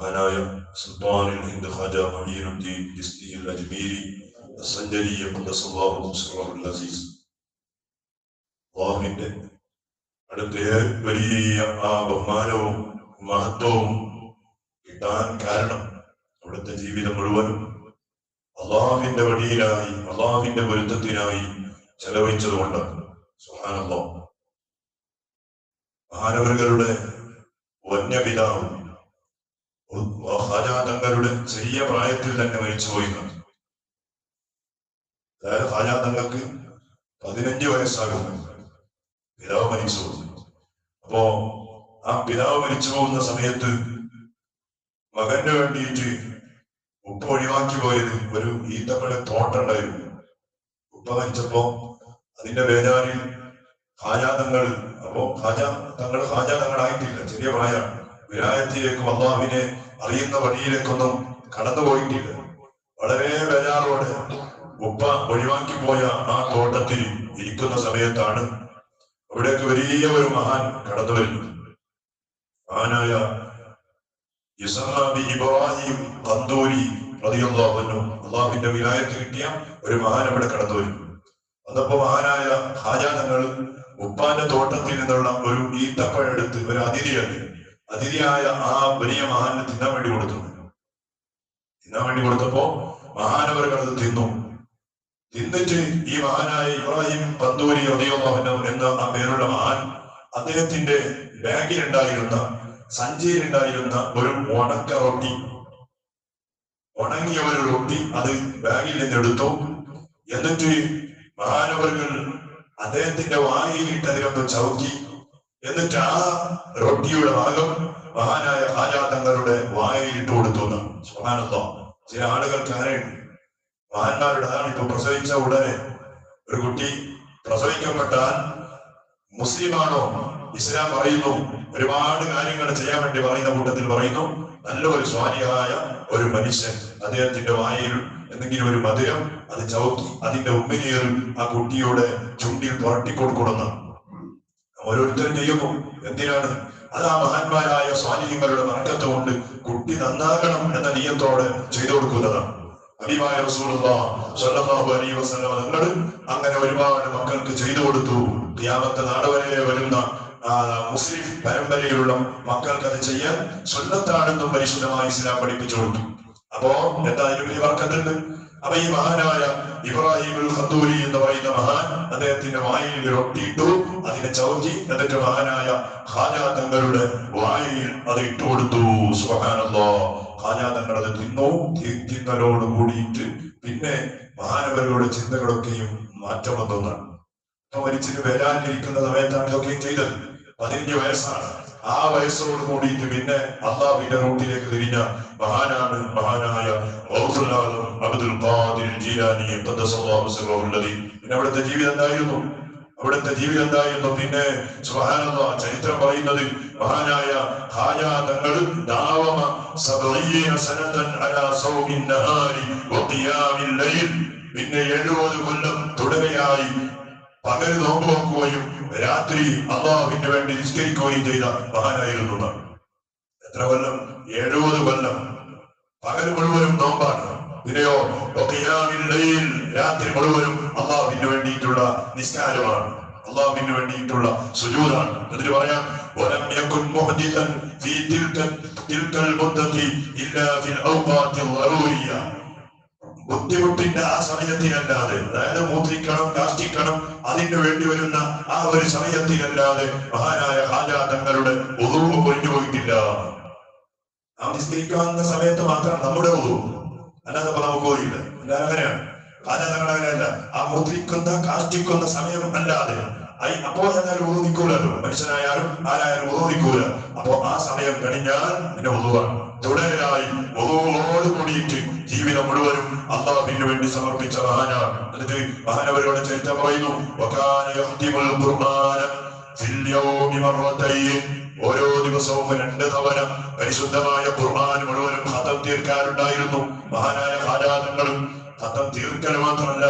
മഹാനായ സുൽത്താനുൽ ഹിന്ദ് ഖാജ മഹീനുദ്ദീൻ ജിസ്തി അൽ അജ്മീരി സിറഹുൽ അസീസ്. അള്ളാഹുവിന്റെ അടുത്ത വലിയ ആ ബഹുമാനവും മഹത്വവും കിട്ടാൻ കാരണം അവിടുത്തെ ജീവിതം മുഴുവനും അള്ളാഹുവിന്റെ വഴിയിലായി അള്ളാഹുവിന്റെ പൊരുത്തത്തിനായി ചെലവഴിച്ചതുകൊണ്ട് സുഹാനല്ലോ മഹാനവറുകളുടെ വന്യപിതാവ് ഹാജാ തങ്ങളുടെ ചെറിയ പ്രായത്തിൽ തന്നെ മരിച്ചുപോയി അതായത് ഹാജാ തങ്ങൾക്ക് പതിനഞ്ച് വയസ്സാകുന്നു പിതാവ് മരിച്ചു അപ്പോ ആ പിതാവ് മരിച്ചു പോകുന്ന സമയത്ത് മകന് വേണ്ടിയിട്ട് ഉപ്പ ഒഴിവാക്കി പോയത് ഒരു ഈത്തപ്പഴ തോട്ടുണ്ടായിരുന്നു ഉപ്പ മരിച്ചപ്പോ അതിന്റെ വേദാനിൽ ഹാജാ തങ്ങൾ അപ്പോ ഹാജ തങ്ങൾ ഹാജാ തങ്ങളായിട്ടില്ല ചെറിയ പ്രായമാണ്. വിരായത്തിലേക്കും അള്ളാഹുവിനെ അറിയുന്ന വഴിയിലേക്കൊന്നും കടന്നുപോയിട്ടില്ല വളരെ ബേജാറോടെ ഉപ്പ ഒഴിവാക്കി പോയ ആ തോട്ടത്തിൽ ഇരിക്കുന്ന സമയത്താണ് അവിടേക്ക് വലിയ ഒരു മഹാൻ കടന്നു വരുന്നത്. മഹാനായ ഇസ്ഹാബി ഇബ്രാഹിം തന്തൂരി റളിയല്ലാഹു അള്ളാഹുവിന്റെ വിലായത്ത് കിട്ടിയ ഒരു മഹാൻ അവിടെ കടന്നു വരും. അന്നപ്പോ മഹാനായ ഹാജാനങ്ങൾ ഉപ്പാന്റെ തോട്ടത്തിൽ നിന്നുള്ള ഒരു ഈത്തപ്പഴം എടുത്ത് ഒരു അതിഥിയാണ് അതിഥിയായ ആ വലിയ മഹാന് തിന്നാൻ വേണ്ടി കൊടുത്തു. തിന്നാൻ വേണ്ടി കൊടുത്തപ്പോ മഹാനവർ അത് തിന്നു. തിന്നിട്ട് ഈ മഹാനായ ഇബ്രാഹിം പന്തൂരി റളിയല്ലാഹു എന്ന ആ പേരുള്ള മഹാൻ അദ്ദേഹത്തിന്റെ ബാഗിലുണ്ടായിരുന്ന സഞ്ചിയിലുണ്ടായിരുന്ന ഒരു ഉണക്ക റൊട്ടി. ഉണങ്ങിയ ഒരു റൊട്ടി അത് ബാഗിൽ നിന്ന് എടുത്തു. എന്നിട്ട് മഹാനവറുകൾ അദ്ദേഹത്തിന്റെ വായിലിട്ട് അതിലൊന്ന് ചവിട്ടി. എന്നിട്ട് ആ റൊട്ടിയുടെ ഭാഗം മഹാനായ ഹാജാതങ്ങളുടെ വായിലിട്ട് കൊടുത്തു എന്ന് സുഹാനന്തോ ചില ആളുകൾക്ക് അങ്ങനെയുണ്ട് മഹാന്മാരുടെ അതാണ് ഇപ്പൊ പ്രസവിച്ച ഉടനെ? ഒരു കുട്ടി പ്രസവിക്കപ്പെട്ടാൽ മുസ്ലിമാണോ? ഇസ്ലാം പറയുന്നു. ഒരുപാട് കാര്യങ്ങൾ ചെയ്യാൻ വേണ്ടി പറയുന്ന കൂട്ടത്തിൽ പറയുന്നു. നല്ല ഒരു സ്വാരിയായ ഒരു മനുഷ്യൻ അദ്ദേഹത്തിന്റെ വായിൽ എന്തെങ്കിലും ഒരു മധുരം അത് ചവിട്ടി അതിന്റെ ഉമ്മിനേറും ആ കുട്ടിയുടെ ചുണ്ടിൽ പുരട്ടിക്കൊടുക്കണം ഓരോരുത്തരും ചെയ്യുന്നു എന്തിനാണ്? അത് ആ മഹാന്മാരായ സ്വാധീനങ്ങളുടെ മറക്കത്ത് കൊണ്ട് കുട്ടി നന്നാകണം എന്ന നിയത്തോടെ ചെയ്തു കൊടുക്കുന്നതാണ്. അഭിമായ സ്വല്ലല്ലാഹു അലൈഹി വസല്ലം നിങ്ങൾ അങ്ങനെ ഒരുപാട് മക്കൾക്ക് ചെയ്തു കൊടുത്തു. ഖിയാമത്ത് നാട് വരെ വരുന്ന മുസ്ലിം പരമ്പരയിലുള്ള മക്കൾക്ക് അത് ചെയ്യാൻ സ്വന്തത്താണെന്നും പരിശുദ്ധമായി ഇസ്ലാം പഠിപ്പിച്ചു കൊടുത്തു. അപ്പോ എന്താ വലിയ വർക്കത്തുണ്ട് അപ്പൊ ഈ മഹാനായ ഇബ്രാഹിം ഖത്തൂരി എന്ന് പറയുന്ന മഹാൻ അദ്ദേഹത്തിന്റെ വായിൽ ഇട്ടു അതിനെ ചവിട്ടി എന്നിട്ട് മഹാനായ ഖാജാ തങ്ങളുടെ വായിൽ അത് ഇട്ടുകൊടുത്തു സുഹാനല്ലോ ഖാജാ തങ്ങൾ അത് തിന്നു തിന്നലോട് കൂടിയിട്ട് പിന്നെ മഹാനവരുടെ ചിന്തകളൊക്കെയും മാറ്റം വന്നതാണ് ഇപ്പൊ വരാനിരിക്കുന്ന സമയത്താണ് ഇതൊക്കെയും ചെയ്തത്. പതിനഞ്ച് വയസ്സാണ്. ആ വയസ്സോട് കൂടിയിട്ട് പിന്നെ അള്ളാഹുവിന്റെ റൂട്ടിലേക്ക് തിരിഞ്ഞ മഹാനാണ് മഹാനായ ആലം ഖാദിർ ജീലാനി അവിടുത്തെ ജീവിതം എന്തായിരുന്നു? അവിടുത്തെ ജീവിതം എന്തായിരുന്നു? പിന്നെ ചരിത്രം പറയുന്നത് മഹാനായ ഹാജാ തങ്ങൾ ദാവമ അലാ നഹാരി പിന്നെ എഴുപത് കൊല്ലം തുടരെയായി പകൽ നോമ്പ് നോക്കുകയും രാത്രി അള്ളാഹുവിന് വേണ്ടി നിസ്കരിക്കുകയും ചെയ്ത മഹാനായിരുന്നു. എത്ര കൊല്ലം? എഴുപത് കൊല്ലം. പകൽ മുഴുവനും നോമ്പാണ്. പിന്നെയോ വഖിയാമിൽ ലൈൽ രാത്രി മുഴുവനും അള്ളാഹുവിന് വേണ്ടിയിട്ടുള്ള നിസ്കാരമാണ് അള്ളാഹുവിന് വേണ്ടിയിട്ടുള്ള സുജൂദാണ് എന്നിട്ട് പറയാം ولم يكن محدثا في تلك تلك المدة إلا في الأوقات الضرورية ബുദ്ധിമുട്ടിന്റെ ആ സമയത്തിനല്ലാതെ അതായത് മൂത്രിക്കണം കാഷ്ടിക്കണം അതിന് വേണ്ടി വരുന്ന ആ ഒരു സമയത്തിനല്ലാതെ മഹാനായ ഹാജാ തങ്ങളുടെ ഒതുവ് കൊഴിഞ്ഞു പോയിട്ടില്ല ആ നിസ്കരിക്കാവുന്ന സമയത്ത് മാത്രം നമ്മുടെ ഒതു അല്ലാതെ ഇപ്പൊ നമുക്ക് പോയില്ല അല്ലാതെ അങ്ങനെയാണ്. അങ്ങനെയല്ല. ആ മുദ്രിക്കുന്ന കാഷ്ടിക്കുന്ന സമയം അല്ലാതെ. ഐ അപ്പോ എന്നാലും ഒതു നിൽക്കൂലല്ലോ മനുഷ്യനായാലും ആരായാലും നിൽക്കൂല. അപ്പോ ആ സമയം കഴിഞ്ഞാൽ പിന്നെ ഒതുവാണ് തുടരായി ഒതുവോട് കൂടിയിട്ട് ജീവിതം മുഴുവനും അള്ളാഹുവിന് വേണ്ടി സമർപ്പിച്ച മഹാന എന്നിട്ട് മഹാനവരോട് ചരിത്രം പറയുന്നു ഓരോ ദിവസവും രണ്ട് തവണ പരിശുദ്ധമായ ഖുർആൻ മുഴുവനും ഹതം തീർക്കാറുണ്ടായിരുന്നു. മഹാനായ ആരാധങ്ങളും ഹതം തീർക്കൽ മാത്രമല്ല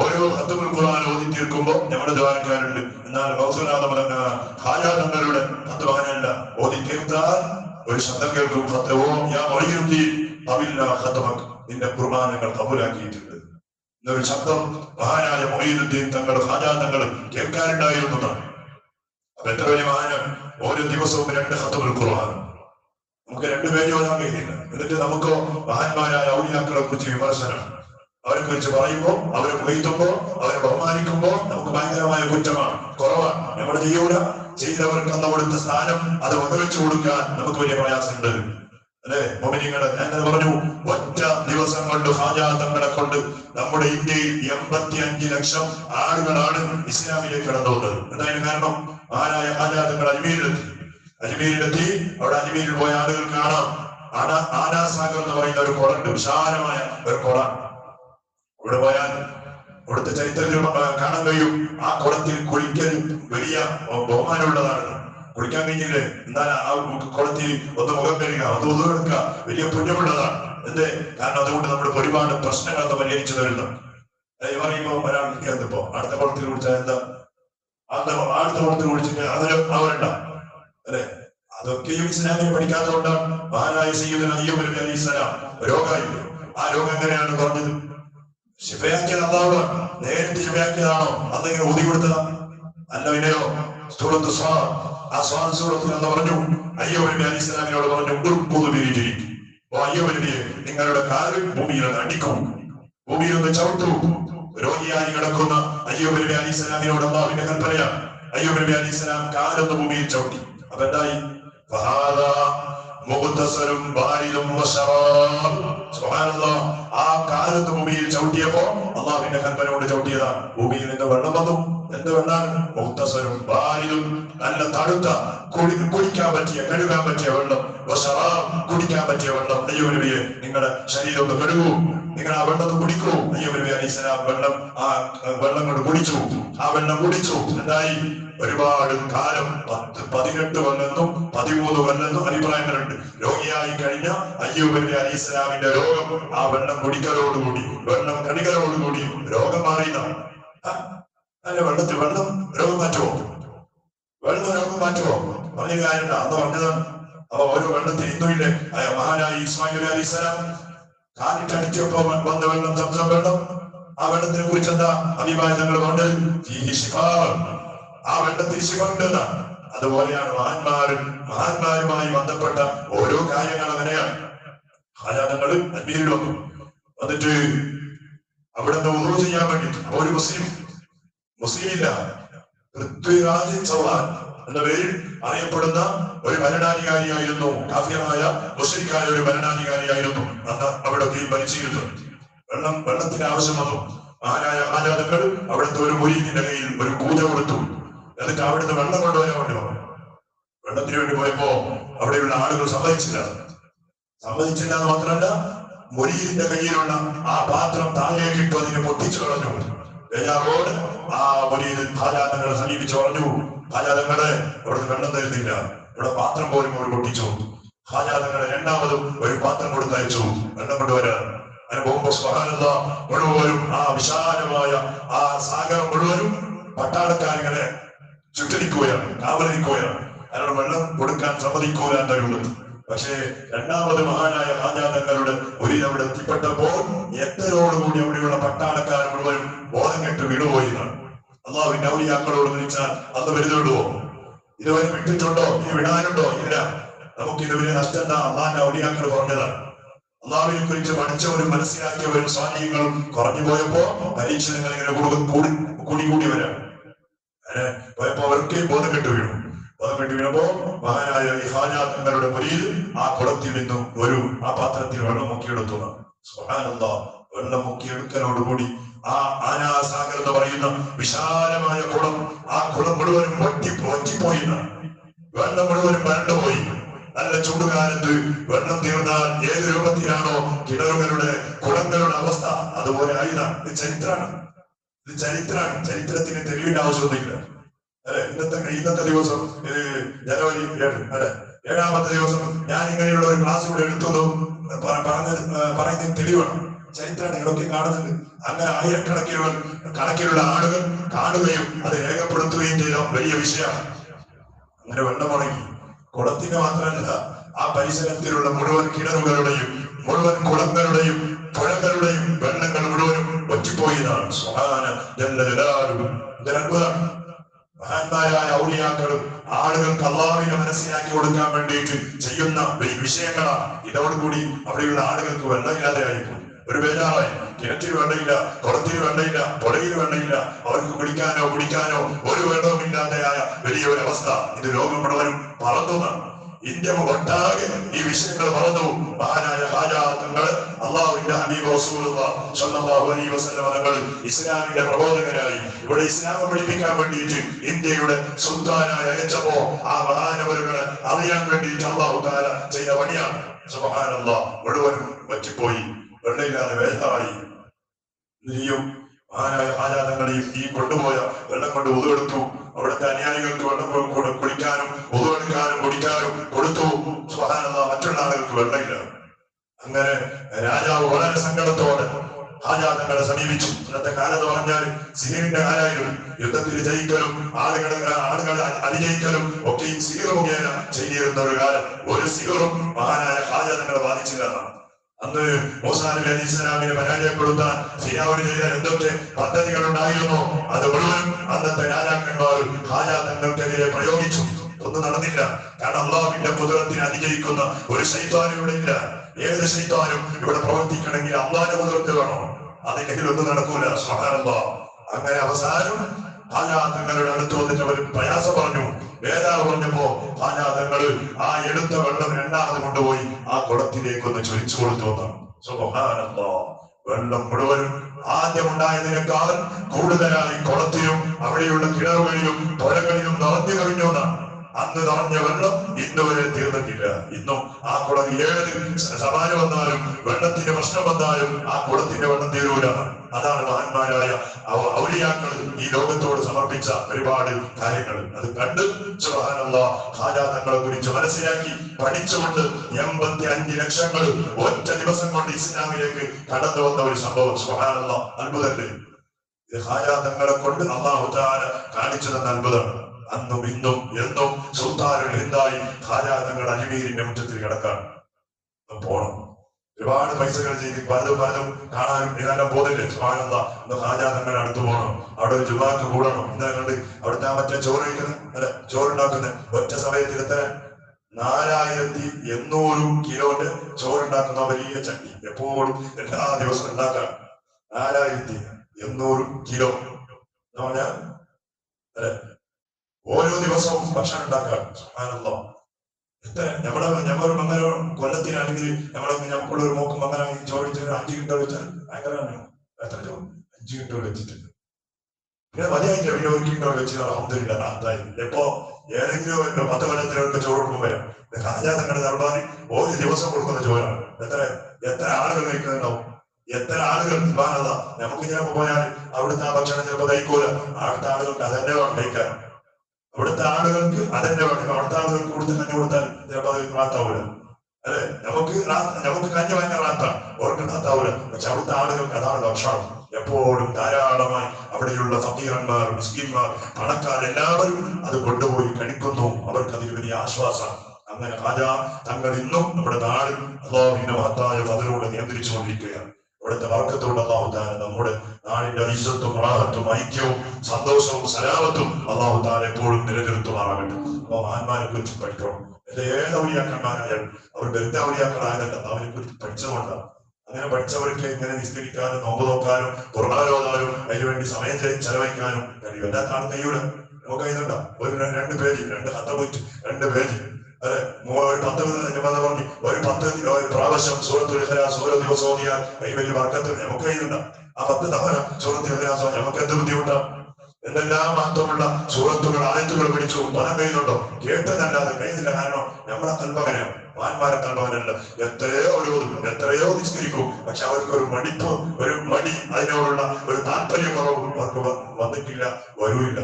ഓരോ ഖുർആൻ ഓതി നമ്മുടെ ദ്വാരക്കാരുണ്ട്. എന്നാൽ റൗസുനാഥ ഹത്ത് ഓതി തീർത്താൽ ഒരു ശബ്ദം കേൾക്കും. ഹത്തവും ഞാൻ ഒഴിയും നിന്റെ കുർബാനകൾ കബൂലാക്കിയിട്ടുണ്ട്. എന്നൊരു ശബ്ദം മഹാനായ മൊയ്യുദ്ദീൻ തങ്ങൾ ഹാജാ തങ്ങൾ കേൾക്കാറുണ്ടായിരുന്നതാണ് അപ്പൊ എത്ര വലിയ മഹാനം ഓരോ ദിവസവും രണ്ട് ഹത്തുകൾ ഖുർആൻ. നമുക്ക് രണ്ട് പേജ് ഓതാൻ കഴിയില്ല. എന്നിട്ട് നമുക്കോ മഹാന്മാരായ ഔലിയാക്കളെ കുറിച്ച് വിമർശനം. അവരെ കുറിച്ച് പറയുമ്പോൾ അവരെ കൊയ്ത്തുമ്പോ അവരെ ബഹുമാനിക്കുമ്പോ നമുക്ക് ഭയങ്കരമായ കുറ്റമാണ്. കുറവാണ്. നമ്മൾ ചെയ്യൂല ചെയ്തവർക്ക് അന്ന് കൊടുത്ത സ്ഥാനം അത് വകവെച്ചു കൊടുക്കാൻ നമുക്ക് വലിയ പ്രയാസമുണ്ട്. അല്ലെ? മൊമിനിങ്ങൾ ഞാൻ പറഞ്ഞു. ഒറ്റ ദിവസം കൊണ്ട് ഹാജാതങ്ങളെ കൊണ്ട് നമ്മുടെ ഇന്ത്യയിൽ എൺപത്തി അഞ്ച് ലക്ഷം ആളുകളാണ് ഇസ്ലാമിലേക്ക് കടന്നു വന്നത് എന്തായാലും കാരണം ആരായ ഹാജാതങ്ങൾ അജ്മീരിലെത്തി. അജ്മീരിലെത്തി. അവിടെ അജ്മീരിൽ പോയ ആളുകൾ കാണാം. ആന ആനാസാഗർ എന്ന് പറയുന്ന ഒരു കുളമുണ്ട് വിശാലമായ ഒരു കുളം. അവിടെ പോയാൽ അവിടുത്തെ ചരിത്രത്തിൽ കാണാൻ കഴിയും. ആ കുളത്തിൽ കുളിക്കൽ വലിയ ബഹുമാനമുള്ളതാണ്. കുളിക്കാൻ കഴിഞ്ഞില്ലേ? എന്നാൽ ആ കുളത്തിൽ ഒന്ന് മുഖം കഴുകുക ഒന്ന് ഒതുവെടുക്കുക വലിയ പുണ്യമുള്ളതാണ്. എന്ത്? കാരണം അതുകൊണ്ട് നമ്മുടെ ഒരുപാട് പ്രശ്നങ്ങൾ അത് പരിഹരിച്ചു തരുന്നു. പറയുമ്പോ ഒരാൾ ഇപ്പോ അടുത്ത കുളത്തിൽ കുളിച്ചാൽ എന്താ? അടുത്ത അടുത്ത കുളത്തിൽ കുളിച്ചിട്ട് അതിന് അവരുണ്ട. അല്ലെ? അതൊക്കെയും ഇസ്ലാമിനെ പഠിക്കാത്തതുകൊണ്ടാണ്. മഹാനായ അയ്യൂബ് നബി അലൈഹി സ്വലാം ആ രോഗം എങ്ങനെയാണ് പറഞ്ഞത് ശിവയാക്കിയത് അള്ളാഹു നേരിട്ട് ശിവയാക്കിയതാണോ അതെങ്ങനെ ഊതി കൊടുത്തതാ? അല്ല പിന്നെയോ പറഞ്ഞു അയ്യോ നബി പറഞ്ഞു നബിയെ നിങ്ങളുടെ കാൽ ഭൂമിയിൽ അടിക്കും. ഭൂമിയിൽ ഒന്ന് ചവിട്ടു. രോഗിയായി കിടക്കുന്ന അയ്യോ നബി അള്ളാഹുവിന്റെ കൽപ്പനയാണ്. അയ്യോ നബി കാലൊന്ന് ഭൂമിയിൽ ചവിട്ടി. അപ്പൊ എന്തായി മുഖത്തസരും. സുബ്ഹാനല്ലാഹ്. ആ കാലത്ത് ഭൂമിയിൽ ചവിട്ടിയപ്പോ അള്ളാഹുവിന്റെ കൽപ്പന കൊണ്ട് ചവിട്ടിയതാണ് ഭൂമിയിൽ നിന്ന് വെള്ളം വന്നു. എന്ത് വെള്ളാണ് മുഖത്തസരും ബാരിലും നല്ല തടുത്ത കുടി കുടിക്കാൻ പറ്റിയ കഴുകാൻ പറ്റിയ വെള്ളം. കുടിക്കാൻ പറ്റിയ വെള്ളം. അയ്യോ നബിയെ നിങ്ങളുടെ ശരീരം ഒന്ന് കഴുകൂ. നിങ്ങൾ ആ വെള്ളം കുടിക്കൂ. അയ്യോ നബി വെള്ളം ആ വെള്ളം കൊണ്ട് കുടിച്ചു. ആ വെള്ളം കുടിച്ചു. എന്തായി? ഒരുപാട് കാലം പത്ത് പതിനെട്ട് കൊല്ലെന്നും പതിമൂന്ന് കൊല്ലെന്നും അഭിപ്രായങ്ങളുണ്ട്. രോഗിയായി കഴിഞ്ഞ അയ്യൂബ് അലി ഇസ്ലാമിന്റെ രോഗം ആ വെള്ളം കുടിക്കലോടുകൂടി വെള്ളം കണികലോടുകൂടി രോഗം മാറിയതാണ് അല്ലെ വെള്ളത്തിൽ വെള്ളം രോഗം മാറ്റുമോ വെള്ളം രോഗം മാറ്റുമോ പറഞ്ഞ കാര്യമില്ല. അന്ന് പറഞ്ഞതാണ് അപ്പൊ ഓരോ വെള്ളത്തിൽ ഇന്നുമില്ലേ മഹാനായ ഇസ്മായിൽ അലി ഇസ്ലാം കാലിട്ടടിച്ചപ്പോ വന്ന വെള്ളം സംസം വെള്ളം. ആ വെള്ളത്തിനെ കുറിച്ച് എന്താ അഭിപ്രായങ്ങൾ? ഞങ്ങൾ ശിഫാ. ആ വെള്ളം കൊണ്ടത് അതുപോലെയാണ് മഹാന്മാരും മഹാന്മാരുമായി ബന്ധപ്പെട്ട ഓരോ കാര്യങ്ങൾ അങ്ങനെയാണ് ഹാജാതങ്ങൾ അന്വേഷിച്ചു വന്നു. എന്നിട്ട് അവിടെ നിന്ന് ചെയ്യാൻ വേണ്ടി ഒരു മുസ്ലിം മുസ്ലിം ഇല്ല പൃഥ്വിരാജ് ചൗഹാൻ എന്ന പേരിൽ അറിയപ്പെടുന്ന ഒരു ഭരണാധികാരിയായിരുന്നു. കാഫ്യമായ മുസ്ലിംകാരി ഒരു ഭരണാധികാരിയായിരുന്നു. അന്ന് അവിടെ ഭരിച്ചിരുന്നു വെള്ളം വെള്ളത്തിന് ആവശ്യം വന്നു. മഹാനായ ആചാരങ്ങൾ അവിടുത്തെ ഒരു മുരീഖിന്റെ കയ്യിൽ ഒരു പൂജ കൊടുത്തു. എന്നിട്ട് അവിടുന്ന് വെള്ളം പറഞ്ഞു വെള്ളത്തിന് വേണ്ടി പോയപ്പോ അവിടെയുള്ള ആളുകൾ സമ്മതിച്ചില്ല. സമ്മതിച്ചില്ല എന്ന് മാത്രമല്ല മൊരിയിലിന്റെ കയ്യിലുള്ള ആ പാത്രം താഴേക്ക് ഇട്ടു അതിനെ പൊട്ടിച്ചു കളഞ്ഞു. രജാവോട് ആ മൊരിയിൽ ഭാജാതങ്ങളെ സമീപിച്ചു പറഞ്ഞു ഭാജാതങ്ങളെ അവിടുന്ന് വെള്ളം തരുന്നില്ല. ഇവിടെ പാത്രം പോലും അവർ പൊട്ടിച്ചു. ഭാജാതങ്ങളെ രണ്ടാമതും ഒരു പാത്രം കൊടുത്തയച്ചു വെള്ളം കൊണ്ടുവരാൻ. മുഴുവനും ആ വിശാലമായ ആ സാഗരം മുഴുവനും പട്ടാളക്കാരിങ്ങനെ ചുറ്റരിക്കുകയാണ് കാവലിരിക്കുകയാണ് അയാൾ വെള്ളം കൊടുക്കാൻ സമ്മതിക്കൂല എന്നുള്ളത് പക്ഷേ രണ്ടാമത് മഹാനായ ആചാരങ്ങളുടെ ഒരു അവിടെ എത്തിപ്പെട്ടപ്പോൾ എത്തരോടുകൂടി അവിടെയുള്ള പട്ടാളക്കാർ മുഴുവൻ ബോധം കെട്ട് വീണുപോയി എന്നാണ്. അള്ളാഹുവിന്റെ ഔലിയാക്കളോട് ചോദിച്ചാൽ അന്ന് വരുന്നുണ്ടോ? ഇതുവരെ വിട്ടിട്ടുണ്ടോ? ഇനി വിടാനുണ്ടോ? ഇല്ല. നമുക്ക് ഇതുവരെ നഷ്ടം അള്ളാഹിന്റെ ഔലിയാക്കൾ പറഞ്ഞതാണ്. അള്ളാഹുവിനെ കുറിച്ച് പഠിച്ചവരും മനസ്സിലാക്കിയവരും സ്വാധീനങ്ങളും കുറഞ്ഞു പോയപ്പോ പരീക്ഷണങ്ങൾ ഇങ്ങനെ കൂടുതൽ കൂടി കൂടി കൂടി വരാം. പോയപ്പോ അവർക്ക് ബോധം കെട്ടു വീണു. ബോധം കെട്ടു വീണപ്പോ മഹാനായ ഈ ഹാജാത്തങ്ങളുടെ മുറിയിൽ ആ കുളത്തിൽ നിന്നും ഒരു ആ പാത്രത്തിൽ വെള്ളം മുക്കിയെടുത്തു. സുഹാനന്ദ വെള്ളം മുക്കിയെടുക്കലോടുകൂടി ആ ആനാസാഗർ എന്ന് പറയുന്ന വിശാലമായ കുളം ആ കുളം മുഴുവനും പൊട്ടി വറ്റിപ്പോയി എന്നാണ്. വെള്ളം മുഴുവനും വരണ്ടുപോയി നല്ല ചൂടുകാലത്ത് വെള്ളം തീർന്നാൽ ഏത് രൂപത്തിലാണോ കിണറുകളുടെ കുളങ്ങളുടെ അവസ്ഥ അതുപോലെ ഇത് ചരിത്രമാണ് ഇത് ചരിത്രമാണ് ചരിത്രത്തിന് തെളിവിന്റെ ആവശ്യമൊന്നുമില്ല അല്ലെ? ഇന്നത്തെ ഇന്നത്തെ ദിവസം ജനുവരി ഏഴ് അല്ലെ? ഏഴാമത്തെ ദിവസം ഞാൻ ഇങ്ങനെയുള്ള ഒരു ക്ലാസ് ഇവിടെ എടുത്തതും പറഞ്ഞ പറയുന്നതിന് തെളിവാണ്. ചരിത്രമാണ് ഇതൊക്കെ കാണുന്നുണ്ട്. അങ്ങനെ ആയിരക്കണക്കിനുള്ള കണക്കിലുള്ള ആളുകൾ കാണുകയും അത് രേഖപ്പെടുത്തുകയും ചെയ്ത വലിയ വിഷയമാണ്. അങ്ങനെ വെള്ളമുണങ്ങി കുളത്തിന് മാത്രമല്ല ആ പരിസരത്തിലുള്ള മുഴുവൻ കിണറുകളുടെയും മുഴുവൻ കുളങ്ങളുടെയും പുഴകളുടെയും വെള്ളങ്ങൾ മുഴുവനും ഒറ്റിപ്പോയതാണ് സുഹാന ജല്ല ജലാലുഹു. ഇതൊരു അത്ഭുതമാണ് മഹാന്മാരായ ഔലിയാക്കളും ആളുകൾക്ക് അള്ളാഹുവിനെ മനസ്സിലാക്കി കൊടുക്കാൻ വേണ്ടിയിട്ട് ചെയ്യുന്ന വി- വിഷയങ്ങളാണ് ഇതോടുകൂടി അവിടെയുള്ള ആളുകൾക്ക് വെള്ളമില്ലാതെയായിപ്പോയി ഒരു ബേജാറായി. കിണറ്റിൽ വെള്ളമില്ല കുളത്തിൽ വെള്ളമില്ല പുഴയിൽ വെള്ളമില്ല. അവർക്ക് കുടിക്കാനോ കുടിക്കാനോ ഒരു വെള്ളവുമില്ലാതെയായ വലിയൊരു അവസ്ഥ ഇത് ലോകം മുഴുവനും പറന്നതാണ് ഇന്ത്യ ഒട്ടാകെ ഈ വിഷയങ്ങൾ പറഞ്ഞു മഹാനായ ഹാജാത്തങ്ങൾ അള്ളാഹുവിന്റെ ഹബീബ് അലൈഹി വസല്ലം ഇസ്ലാമിന്റെ പ്രബോധകരായി. ഇവിടെ ഇസ്ലാം പഠിപ്പിക്കാൻ വേണ്ടിയിട്ട് ഇന്ത്യയുടെ സുൽത്താനായ അയച്ചപ്പോ ആ മഹാനവരുകളെ അറിയാൻ വേണ്ടിയിട്ട് അള്ളാഹു താര ചെയ്ത പണിയാണ്. സുബ്ഹാനല്ലാഹ് മുഴുവനും വറ്റിപ്പോയി. വെള്ളയില്ലാതെ വേദനായി. നീയും ആചാരങ്ങളെയും ഈ കൊണ്ടുപോയ വെള്ളം കൊണ്ട് ഉതുവെടുത്തു. അവിടുത്തെ അനുയായികൾക്ക് വെള്ളം കൂടെ കുടിക്കാനും ഉതുവെടുക്കാനും കുടിക്കാനും കൊടുത്തു. സുഹാനന്ദ മറ്റുള്ള ആളുകൾക്ക് വെള്ളമില്ല അങ്ങനെ രാജാവ് വളരെ സങ്കടത്തോടെ ആചാരങ്ങളെ സമീപിച്ചു. ഇന്നത്തെ കാലത്ത് പറഞ്ഞാൽ സിഹിറിന്റെ കാലായിരുന്നു. യുദ്ധത്തിൽ ജയിക്കലും ആളുകളെ ആളുകളെ അതിജയിക്കലും ഒക്കെ ഈ സിഹിർ മുഖേന ചെയ്തിരുന്ന ഒരു കാലം. ഒരു സിഹിറും മഹാനായ ആചാരങ്ങളെ ബാധിച്ചില്ല അന്ന് മൂസാ നബി അലി പരാജയപ്പെടുത്താൻ ഫിരാവിന് ചെയ്ത എന്തൊക്കെ പദ്ധതികൾ ഉണ്ടായിരുന്നു? അത് മുഴുവൻ അന്നത്തെ രാജാക്കന്മാർ ഹാജാതങ്ങൾക്കെതിരെ പ്രയോഗിച്ചു. ഒന്നും നടന്നില്ല. കാരണം അള്ളാഹുവിന്റെ കുതിരത്തിന് അതിജയിക്കുന്ന ഒരു ശൈത്വാനിവിടെ ഇല്ല. ഏത് ശൈത്താനും ഇവിടെ പ്രവർത്തിക്കണമെങ്കിൽ അള്ളാന്റെ കുതിരത്ത് വേണം? അതില്ലെങ്കിൽ ഒന്നും നടക്കൂല. സഹാനന്ദ അങ്ങനെ അവസാനം ആരാധങ്ങളുടെ അടുത്ത് വന്നിട്ട് അവർ പ്രയാസം പറഞ്ഞു. വേദാ പറഞ്ഞപ്പോ ആരാധങ്ങൾ ആ എടുത്ത വെള്ളം രണ്ടാമത് കൊണ്ടുപോയി ആ കുളത്തിലേക്ക് ഒന്ന് ചൊരിച്ചു കൊടുത്തു വന്നു വെള്ളം മുഴുവനും ആദ്യം ഉണ്ടായതിനേക്കാൾ കൂടുതലായി കുളത്തിലും അവിടെയുള്ള കിണറുകളിലും പുഴകളിലും നിറഞ്ഞു എന്നാണ്. അന്ന് നിറഞ്ഞ വെള്ളം ഇന്ന് വരെ തീർന്നിട്ടില്ല. ഇന്നും ആ കുളം ഏത് സവാരി വന്നാലും വെള്ളത്തിന്റെ പ്രശ്നം വന്നാലും ആ കുളത്തിന്റെ വെള്ളം തീരൂല. അതാണ് മഹാന്മാരായ ഔലിയാക്കൾ ഈ ലോകത്തോട് സമർപ്പിച്ച ഒരുപാട് കാര്യങ്ങൾ. അത് കണ്ട് സുഹാനുള്ള ഹാജാ തങ്ങളെ കുറിച്ച് മനസ്സിലാക്കി പഠിച്ചുകൊണ്ട് എൺപത്തി അഞ്ച് ലക്ഷങ്ങൾ ഒറ്റ ദിവസം കൊണ്ട് ഇസ്ലാമിലേക്ക് കടന്നു വന്ന ഒരു സംഭവം. സുഹാനുള്ള അത്ഭുതല്ലേ? ഇത് കൊണ്ട് അള്ളാഹു താല കാണിച്ചു തന്ന അത്ഭുതമാണ് അന്നും ഇന്നും എന്നും സുൽത്താനുകൾ എന്തായി? ഹാജാ തങ്ങൾ അജ്മീരിന്റെ മുറ്റത്തിൽ കിടക്കാൻ പോണം. ഒരുപാട് പൈസകൾ ചെയ്ത് പലതും പലതും കാണാനും ഏതാനും പോകുന്നില്ലേ സുബ്ഹാനല്ലാ ഒന്ന് ഹാജാ തങ്ങളുടെ അടുത്ത് പോകണം. അവിടെ ഒരു ജുമാക്ക് കൂടണം. എന്താ കണ്ട് അവിടുത്തെ മറ്റേ ചോറ് കഴിക്കുന്നത് അല്ല ചോറുണ്ടാക്കുന്ന ഒറ്റ സമയത്തിൽ എത്ര? നാലായിരത്തി എണ്ണൂറ് കിലോന്റെ ചോറുണ്ടാക്കുന്ന വലിയ ചട്ടി എപ്പോഴും എല്ലാ ദിവസവും ഉണ്ടാക്കാം നാലായിരത്തി എണ്ണൂറ് കിലോ എന്ന് പറഞ്ഞാൽ ഓരോ ദിവസവും ഭക്ഷണം ഉണ്ടാക്കാൻ എത്ര നമ്മുടെ ഞമ്മളൊരു അങ്ങനെ കൊല്ലത്തിനാണെങ്കിൽ നമ്മളെ ഞമ്മക്കുള്ള ഒരു മോക്കും അങ്ങനെ ചോദിച്ചു അഞ്ചു കിട്ടോ വെച്ചാൽ ഭയങ്കരമാണ്. എത്ര ചോറ്? അഞ്ചു കിട്ടോ വെച്ചിട്ടുണ്ട്. പിന്നെ മതിയായിട്ട് പിന്നെ ഒരു കിട്ടോ വെച്ച് അഹമ്മദില്ല അതായി ഇപ്പോ ഏതെങ്കിലും ഒരു പത്ത് കൊല്ലത്തിലോട്ട് ചോറ് കൊടുക്കുമ്പോ കാജാ തങ്ങളുടെ ദർബാറിൽ ഒരു ദിവസം കൊടുക്കുന്ന ചോറാണ്. എത്ര എത്ര ആളുകൾ കഴിക്കുന്നുണ്ടാവും? എത്ര ആളുകൾ? നമുക്ക് ചിലപ്പോ പോയാൽ അവിടുത്തെ ആ ഭക്ഷണം ചിലപ്പോ കഴിക്കൂല. അവിടുത്തെ ആളുകൾക്ക് അതെന്നെ കഴിക്കാൻ. അവിടുത്തെ ആളുകൾക്ക് അതെന്നെ വേണം അവിടുത്തെ ആളുകൾക്ക് കൊടുത്ത് കഞ്ഞി കൊടുത്താൽ റാത്താവൂല അല്ലെ? നമുക്ക് നമുക്ക് കഞ്ഞി ഭയങ്കര റാത്താണ് അവർക്ക് റാത്താവൂല പക്ഷെ അവിടുത്തെ ആളുകൾക്ക് അതാണ് ഭക്ഷണം. എപ്പോഴും ധാരാളമായി അവിടെയുള്ള ഫക്കീറന്മാർ മുസ്ലിംമാർ പണക്കാർ എല്ലാവരും അത് കൊണ്ടുപോയി കഴിക്കുന്നു. അവർക്ക് അതിൽ വലിയ ആശ്വാസം. അങ്ങനെ രാജ തങ്ങൾ ഇന്നും നമ്മുടെ നാടും അള്ളാഹുവിന്റെ മഹത്തായ പതിലൂടെ നിയന്ത്രിച്ചുകൊണ്ടിരിക്കുകയാണ്. ഇവിടുത്തെ വർക്കത്തോടെ അള്ളാഹുദാന നമ്മുടെ നാടിന്റെ ഐശ്വത്തും റാഹത്തും ഐക്യവും സന്തോഷവും സലാമത്തും അള്ളാഹുദാൻ എപ്പോഴും നിലനിർത്തുമാറാകട്ടെ. അപ്പൊ മഹാന്മാരെ കുറിച്ച് പഠിക്കണം. എന്റെ ഏത് ഔലിയാക്കന്മാരായാലും അവർ ബന്ധൗലിയാക്കളായതല്ല അവരെ കുറിച്ച് പഠിച്ചതുകൊണ്ടാണ്. അങ്ങനെ പഠിച്ചവർക്ക് ഇങ്ങനെ നിസ്കരിക്കാനും നോമ്പ് നോക്കാനും പുറകാലോതാനും അതിനുവേണ്ടി സമയം ചെലവഴിക്കാനും കഴിയും എല്ലാ കാണുന്ന കഴിയൂല നമുക്ക് കഴിയുന്നുണ്ടോ ഒരു രണ്ട് പേജ് രണ്ട് ഹത്ത പോയിട്ട് രണ്ട് പേജ് ഒരു പത്ത് ഒരു പത്ത് ഒരു പ്രാവശ്യം സൂറത്തുൽ ഇഖ്ലാസ് ദിവസോദിയ വലിയ വർക്കത്ത് നമുക്ക് കഴിയുന്നുണ്ട് ആ പത്ത് തവണ സൂറത്തുൽ ഇഖ്ലാസ് നമുക്ക് എന്ത് ബുദ്ധിമുട്ടാണ് എന്തെല്ലാം മഹത്വമുള്ള സൂറത്തുകൾ ആയത്തുകൾ പിടിച്ചു പണം കഴിയുന്നുണ്ടോ കേട്ടതല്ലാതെ കഴിയുന്നില്ല കാരണം നമ്മളെ കൽപ്പകനാണ് വാന്മാരെ കൽപ്പകനല്ല എത്രയോ ഒരു എത്രയോ നിസ്കരിക്കും. പക്ഷെ അവർക്ക് ഒരു മടിപ്പ് ഒരു മടി അതിനോടുള്ള ഒരു താല്പര്യം കുറവ് അവർക്ക് വന്നിട്ടില്ല വരൂല്ല.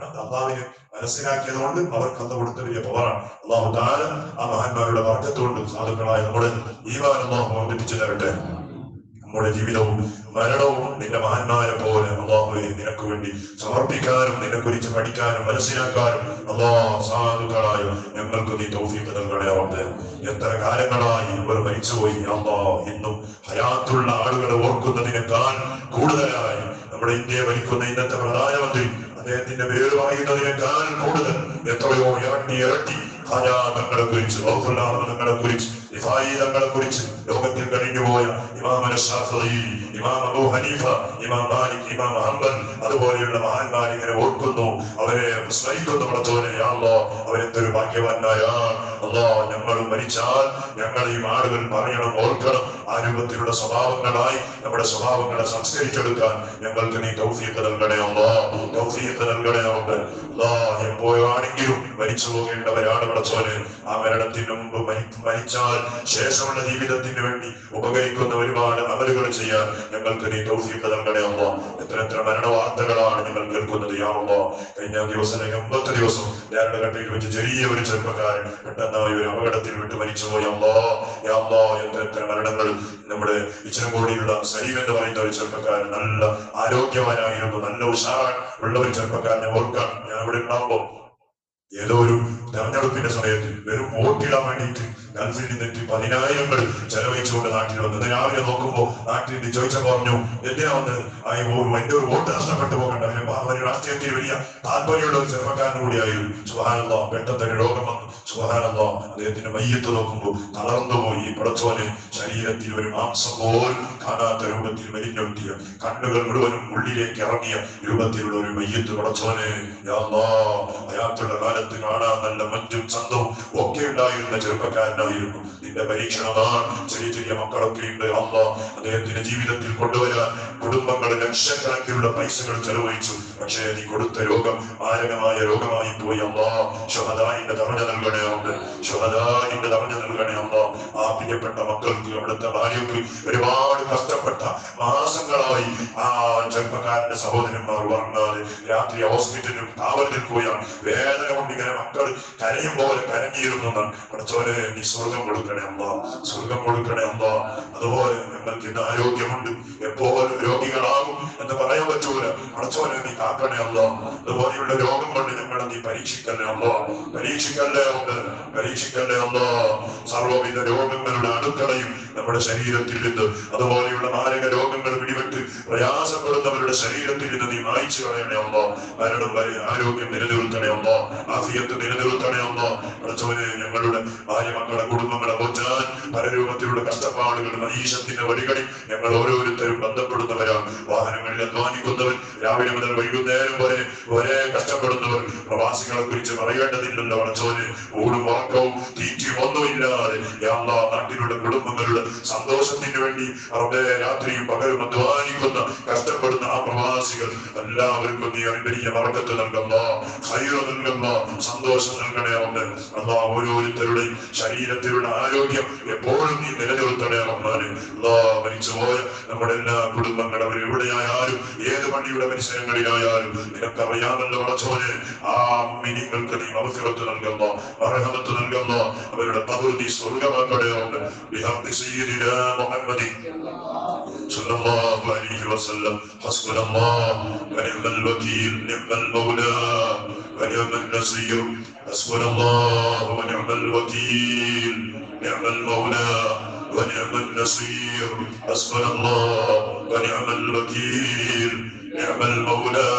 കാരണം അള്ളാവിന് മനസ്സിലാക്കിയത് കൊണ്ട് അവർക്ക് അന്ന് കൊടുത്ത വലിയ പവറാണ്. അള്ളാഹു താരം ആ മഹാന്മാരുടെ വർഗത്തോണ്ട് സാധുക്കളായ നമ്മുടെ ഈ അള്ളാഹു വർദ്ധിപ്പിച്ചു തരട്ടെ. നമ്മുടെ ജീവിതവും മരണവും നിന്റെ മഹാന്മാരെ പോലെ അള്ളാഹുവെ നിനക്ക് വേണ്ടി സമർപ്പിക്കാനും നിന്നെ കുറിച്ച് പഠിക്കാനും മനസ്സിലാക്കാനും അള്ളാഹ് സാധുക്കളായ ഞങ്ങൾക്ക് നീ തൗഫീഖ് നൽകണേ റബ്ബേ എത്ര കാലങ്ങളായി ഇവർ മരിച്ചുപോയി. അള്ളാ ഇന്നും ഹയാത്തുള്ള ആളുകളെ ഓർക്കുന്നതിനേക്കാൾ കൂടുതലായി നമ്മുടെ ഇന്ത്യയെ ഭരിക്കുന്ന ഇന്നത്തെ പ്രധാനമന്ത്രി അദ്ദേഹത്തിന്റെ പേര് വായുന്നതിനേക്കാൾ കൂടുതൽ എത്രയോ ഇരട്ടി ഇരട്ടി ഖാജാതങ്ങളെ കുറിച്ച് തങ്ങളെ കുറിച്ച്. ഇഫായി തങ്ങളെ കുറിച്ച് ലോകത്തിൽ കഴിഞ്ഞുപോയ ഇമാമന ഷാഫി ഇമാം അബൂ ഹനീഫ ഇമാം മാലിക് ഇമാം അഹമ്മൻ അതുപോലെയുള്ള മഹാന്മാർ ഇങ്ങനെ ഓർക്കുന്നു. അവരെ സ്മരിക്കുന്നു പടത്തോനെ അല്ലോ അവരെന്തൊരു ഭാഗ്യവാനായ അല്ലോ ഞങ്ങൾ മരിച്ചാൽ ഞങ്ങൾ ഈ ആളുകൾ പറയണം ഓർക്കണം. ആ രൂപത്തിലുള്ള സ്വഭാവങ്ങളായി നമ്മുടെ സ്വഭാവങ്ങളെ സംസ്കരിച്ചെടുക്കാൻ ഞങ്ങൾക്ക് നീ തൗഫീഖ് നൽകണേ അല്ലോ തൗഫീഖ് നൽകണേ അല്ലോ അല്ലാ എപ്പോഴാണെങ്കിലും മരിച്ചു പോകേണ്ടവരാണ് പടച്ചോന് ആ മരണത്തിന് മുമ്പ് മരി- മരിച്ചാൽ ശേഷമുള്ള ജീവിതത്തിന് വേണ്ടി ഉപകരിക്കുന്ന ഒരുപാട് അമലുകൾ ചെയ്യാൻ ഞങ്ങൾക്ക് നീ തൗഫീഖ് നൽകണേ എത്ര എത്ര മരണ വാർത്തകളാണ് ഞങ്ങൾ കേൾക്കുന്നത് യാണല്ലോ കഴിഞ്ഞ ദിവസം എൺപത്തി ദിവസം ഘട്ടയിൽ വെച്ച് ചെറിയ ഒരു ചെറുപ്പക്കാരൻ പെട്ടെന്നായി ഒരു അപകടത്തിൽ വിട്ട് മരിച്ചുപോയി. അല്ലോ യാളോ എത്ര എത്ര മരണങ്ങൾ നമ്മുടെ ഇച്ചിരങ്കോടിയുള്ള സലീം എന്ന് പറയുന്ന ഒരു ചെറുപ്പക്കാരൻ നല്ല ആരോഗ്യവാനായിരുന്നു നല്ല ഉഷാർ ഉള്ള ഒരു ചെറുപ്പക്കാരനെ ഓർക്കാൻ ഞാൻ ഇവിടെ ഉണ്ടാവുമ്പോ ഏതോ ഒരു തെരഞ്ഞെടുപ്പിന്റെ സമയത്ത് വെറും വോട്ടിടാൻ വേണ്ടിയിട്ട് ഗൾഫിൽ പതിനായിരങ്ങൾ ചെലവഴിച്ചുകൊണ്ട് നാട്ടിൽ വന്നത് രാവിലെ നോക്കുമ്പോ നാട്ടിൽ ചോദിച്ച പറഞ്ഞു എന്നെ വന്ന്? എന്റെ ഒരു വോട്ട് നഷ്ടപ്പെട്ടു പോകണ്ട. അവന് രാഷ്ട്രീയത്തിൽ വലിയ താല്പര്യമുള്ള ഒരു ചെറുപ്പക്കാരൻ കൂടിയായിരുന്നു സുഹാനല്ലോ പെട്ടെന്ന് തന്നെ രോഗം വന്നു. സുഹാനല്ലോ അദ്ദേഹത്തിന്റെ മയ്യത്ത് നോക്കുമ്പോൾ തളർന്നു പോയി. ഈ പടച്ചോനെ ശരീരത്തിൽ ഒരു മാംസം പോലും കാണാത്ത രൂപത്തിൽ മെലിഞ്ഞൊട്ടിയ കണ്ണുകൾ മുഴുവനും ഉള്ളിലേക്ക് ഇറങ്ങിയ രൂപത്തിലുള്ള ഒരു മയ്യത്ത് പടച്ചോനെ അയാളുടെ കാലത്ത് കാണാൻ നല്ല മറ്റും ചന്തവും ഒക്കെ ഉണ്ടായിരുന്ന ചെറുപ്പക്കാരനായിരുന്നു നിന്റെ പരീക്ഷണമാണ് ചെറിയ ചെറിയ മക്കളൊക്കെ ഉണ്ട് അമ്മ അദ്ദേഹത്തിന്റെ ജീവിതത്തിൽ കൊണ്ടുവരാൻ കുടുംബങ്ങൾ ലക്ഷക്കണക്കിനുള്ള പൈസകൾ ചെലവഴിച്ചു. പക്ഷേ നീ കൊടുത്ത രോഗം മാരകമായ രോഗമായി പോയി അമ്മ ഷഹദായിന്റെ തറഞ്ഞ നൽകണേ ഉണ്ട് തറഞ്ഞ നൽകണേ അമ്മ ആ പ്രിയപ്പെട്ട മക്കൾക്ക് അവിടുത്തെ ഭാര്യക്ക് ഒരുപാട് കഷ്ടപ്പെട്ട മാസങ്ങളായി ആ ചെറുപ്പക്കാരന്റെ സഹോദരന്മാർ പറഞ്ഞാൽ രാത്രി ഹോസ്പിറ്റലിൽ കാവൽ നിൽക്കുകയാണ് വേദന കൊണ്ട് ഇങ്ങനെ മക്കൾ കരയും പോലെ കരഞ്ഞിരുന്നു. പഠിച്ചവരെ നീ സ്വർഗം കൊടുക്കണേ അമ്മ സ്വർഗം കൊടുക്കണേ അമ്മ അതുപോലെ ഞങ്ങൾക്ക് ഇന്ന് ആരോഗ്യമുണ്ട്. എപ്പോഴും രോഗികളാകും എന്ന് പറയാൻ പറ്റൂല. അടച്ചോനെ നീ കാക്കണേ അമ്മ അതുപോലെയുള്ള രോഗം കൊണ്ട് ഞങ്ങളെ നീ പരീക്ഷിക്കല്ലേ അമ്മ പരീക്ഷിക്കല്ലേ അമ്മ പരീക്ഷിക്കല്ലേ അമ്മ സർവവിധ രോഗങ്ങളുടെ അടുക്കളയും നമ്മുടെ ശരീരത്തിൽ നിന്ന് അതുപോലെയുള്ള മാരക രോഗങ്ങൾ പിടിപെട്ട് പ്രയാസപ്പെടുന്നവരുടെ ശരീരത്തിൽ നിന്ന് നീ മായിച്ചു കളയണേ അമ്മ മരണം വരെ ആരോഗ്യം നിലനിർത്തണേ അമ്മ ആഫിയത്ത് നിലനിർത്തണേ അമ്മ പ്രചോദന ഞങ്ങളുടെ ഭാര്യ മക്കളെ കുടുംബങ്ങളെ പോറ്റാൻ പരരൂപത്തിലുള്ള കഷ്ടപ്പാടുകൾ മനീഷത്തിന്റെ വഴികളിൽ ഞങ്ങൾ ഓരോരുത്തരും ബന്ധപ്പെടുന്നവരാണ് വാഹനങ്ങളിൽ അധ്വാനിക്കുന്നവർ രാവിലെ മുതൽ വൈകുന്നേരം വരെ ഒരേ കഷ്ടപ്പെടുന്നവർ പ്രവാസികളെ കുറിച്ച് പറയേണ്ടതില്ലല്ലോ പഠിച്ചവന്. ഊടും ഉറക്കവും തീറ്റിയും ഒന്നുമില്ലാതെ നാട്ടിലുള്ള കുടുംബങ്ങളുടെ സന്തോഷത്തിന് വേണ്ടി അവരുടെ രാത്രിയും പകലും അധ്വാനിക്കുന്ന കഷ്ടപ്പെടുന്ന ആ പ്രവാസികൾ എല്ലാവർക്കും നീ അനുകരിച്ച മറക്കത്ത് നൽകുന്ന. ഹൈറ നൽകുന്ന. സന്തോഷം നൽകണേ അല്ലാ ഓരോരുത്തരുടെയും ശരീരത്തിലുള്ള ആരോഗ്യം എപ്പോഴും നീ നിലനിർത്തണേ റഹ്മാനെ അല്ലാ മരിച്ചുപോയ നമ്മുടെ എല്ലാ കുടുംബങ്ങളും അവർ എവിടെയായാലും ഏത് പള്ളിയുടെ പരിസരങ്ങളിലായാലും നിനക്കറിയാമല്ലോ വളച്ചോനെ ആ മിനിങ്ങൾക്ക് നീ അവസരത്ത് നൽകുന്ന അർഹമത്ത് നൽകുന്ന. അവരുടെ പകുതി സ്വർഗമാക്കണേ سيدنا محمد صلى الله عليه وسلم. حسبنا الله ونعم الوكيل نعم المولى ونعم النصير. حسبنا الله ونعم الوكيل نعم المولى ونعم النصير. حسبنا الله ونعم الوكيل نعم المولى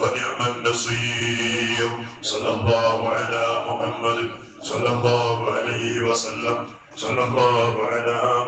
ونعم النصير. صلى الله على محمد صلى الله عليه وسلم. صلى الله على